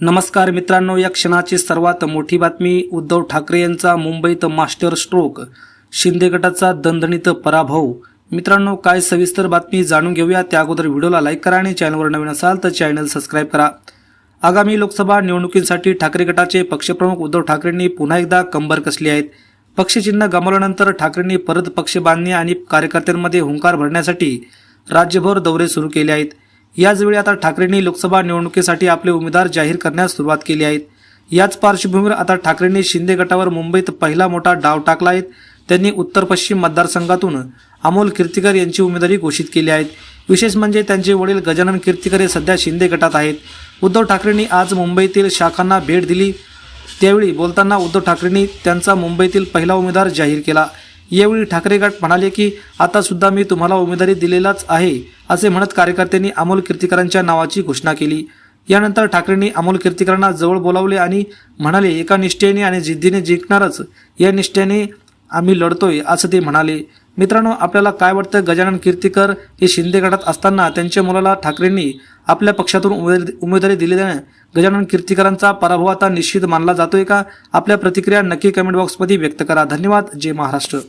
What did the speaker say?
नमस्कार मित्रांनो या क्षणाची सर्वात मोठी बातमी उद्धव ठाकरे यांचा मुंबईत मास्टर स्ट्रोक शिंदे गटाचा दणदणीत पराभव. मित्रांनो काय सविस्तर बातमी जाणून घेऊया त्या अगोदर व्हिडिओला लाईक करा आणि चॅनलवर नवीन असाल तर चॅनल सबस्क्राईब करा. आगामी लोकसभा निवडणुकीसाठी ठाकरे गटाचे पक्षप्रमुख उद्धव ठाकरेंनी पुन्हा एकदा कंबर कसली आहेत? पक्षचिन्ह गमावल्यानंतर ठाकरेंनी परत पक्ष बांधणी आणि कार्यकर्त्यांमध्ये हुंकार भरण्यासाठी राज्यभर दौरे सुरू केले आहेत. याचवेळी आता ठाकरेंनी लोकसभा निवडणुकीसाठी आपले उमेदवार जाहीर करण्यास सुरुवात केली आहे. याच पार्श्वभूमीवर आता ठाकरेंनी शिंदे गटावर मुंबईत पहिला मोठा डाव टाकला आहे. त्यांनी उत्तर पश्चिम मतदारसंघातून अमोल कीर्तिकर यांची उमेदवारी घोषित केली आहे. विशेष म्हणजे त्यांचे वडील गजानन कीर्तीकर हे सध्या शिंदे गटात आहेत. उद्धव ठाकरेंनी आज मुंबईतील शाखांना भेट दिली. त्यावेळी बोलताना उद्धव ठाकरेंनी त्यांचा मुंबईतील पहिला उमेदवार जाहीर केला. यावेळी ठाकरे गट म्हणाले की आता सुद्धा मी तुम्हाला उमेदवारी दिलेलाच आहे असे म्हणत कार्यकर्त्यांनी अमोल कीर्तीकरांच्या नावाची घोषणा केली. यानंतर ठाकरेंनी अमोल कीर्तीकरांना जवळ बोलावले आणि म्हणाले एका निष्ठेने आणि जिद्दीने जिंकणारच या निष्ठेने आम्ही लढतोय असं ते म्हणाले. मित्रांनो आपल्याला काय वाटतं? गजानन कीर्तीकर हे शिंदे गटात असताना त्यांच्या मुलाला ठाकरेंनी आपल्या पक्षातून उमेद उमेदवारी दिलेल्याने गजानन कीर्तीकरांचा पराभव आता निश्चित मानला जातोय का? आपल्या प्रतिक्रिया नक्की कमेंट बॉक्समध्ये व्यक्त करा. धन्यवाद. जय महाराष्ट्र.